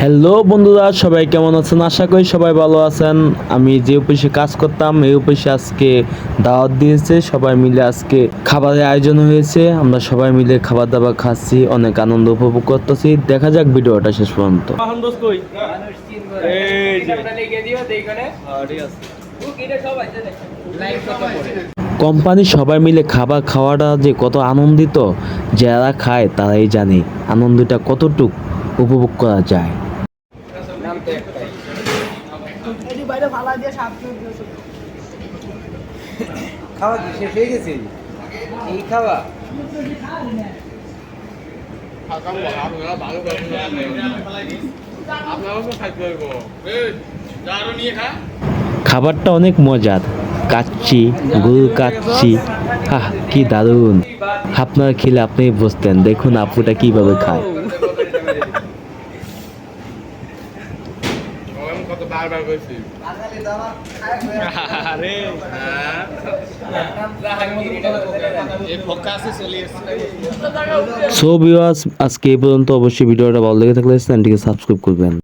Hello বন্ধুরা সবাই কেমন আছেন? আশা করি সবাই ভালো আছেন। আমি যে অফিসে কাজ করতাম এই অফিসে আজকে দাওয়াত দিয়েছে। সবাই মিলে আজকে খাবারের আয়োজন হয়েছে। আমরা সবাই মিলে খাবার দাবার খাচ্ছি অনেক আনন্দ উপভোগ করতেছি। দেখা যাক ভিডিওটা শেষ পর্যন্ত। কোম্পানি সবাই মিলে খাবার খাওয়াটা যে কত আনন্দিত যারা খায় তারাই জানে আনন্দটা কতটুক উপভোগ করা যায়। খাওয়া কি শেষ হয়ে গেছে? এই খাওয়া? খাবারটা অনেক মজার কাচ্ছি গরু কাচ্ছি আহ কি দারুণ। আপনারা খেলে আপনি বুঝতেন দেখুন আপুটা কীভাবে খায়। সো ভিউয়ার্স আজকে এই পর্যন্ত অবশ্যই ভিডিওটা ভালো লেগে থাকলে চ্যানেলটিকে সাবস্ক্রাইব করবেন।